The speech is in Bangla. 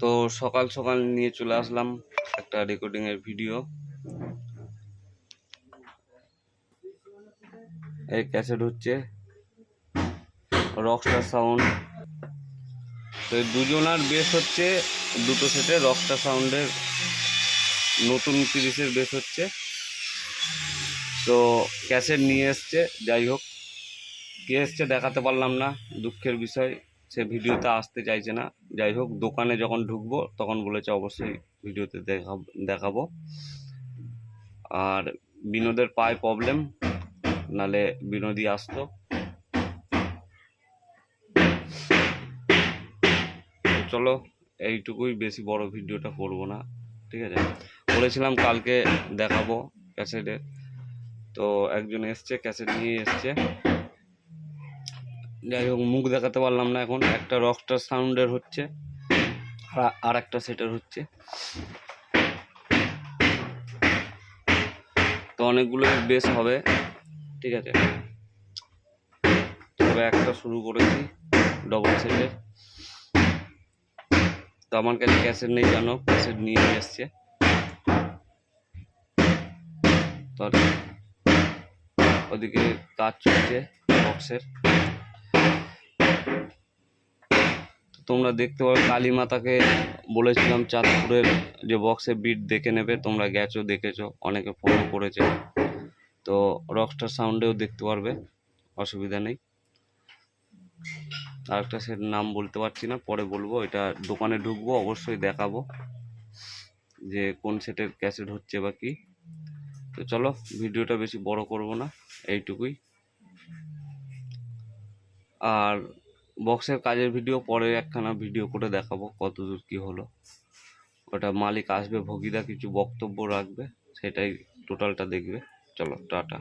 তো সকাল সকাল নিয়ে চলে আসলাম একটা রেকর্ডিং এর ভিডিও এই ক্যাসেট হচ্ছে রকস্টার সাউন্ড তো দুজনার বেস হচ্ছে, দুটো সেটে রকস্টার সাউন্ডের নতুন তিরিশের বেস হচ্ছে। তো ক্যাসেট নিয়ে এসছে, যাই হোক। কে এসছে দেখাতে পারলাম না, দুঃখের বিষয়। সে ভিডিওতে আসতে চাইছে না। যাই হোক, দোকানে যখন ঢুকবো, তখন বলেছে অবশ্যই ভিডিওতে দেখা দেখাবো। আর বিনোদের পায়ে প্রবলেম নালে বিনোদী আসতো। চলো, এইটুকুই বেশি বড় ভিডিওটা করব না, ঠিক আছে? বলেছিলাম কালকে দেখাবো ক্যাসেটে। তো একজন এসছে, ক্যাসেট নিয়ে এসছে। যাই হোক, মুখ দেখাতে পারলাম না এখন। একটা রকস্টার সাউন্ডের হচ্ছে, আর- একটা সেটের হচ্ছে। তো অনেকগুলো বেশ হবে, ঠিক আছে? তবে একটা শুরু করেছি ডবল সেটের তো আমার কাছে ক্যাসেট নেই, জানো ক্যাসেট নিয়ে এসছে। ওদিকে কাজ চলছে বক্সের তোমরা দেখতে পাবে কালী মাতাকে বলেছিলাম চাঁদপুরের যে বক্সে বিট দেখে নেবে, তোমরা গেছো, দেখেছ, অনেকে ফলো করেছে। তো রকস্টার সাউন্ডেও দেখতে পারবে, অসুবিধা নেই। আরেকটা সেট নাম বলতে পারছি না, পরে বলব, এটা দোকানে ঢুকবো, অবশ্যই দেখাবো যে কোন সেটের ক্যাসেট হচ্ছে বা কি। তো চলো, ভিডিওটা বেশি বড় করব না, এইটুকুই। আর বক্সের কাজের ভিডিও পরে একখানা ভিডিও করে দেখাবো কত দূর কী হলো। ওটা মালিক আসবে, ভগিদা কিছু বক্তব্য রাখবে, সেটাই টোটালটা দেখবে। চলো, টাটা।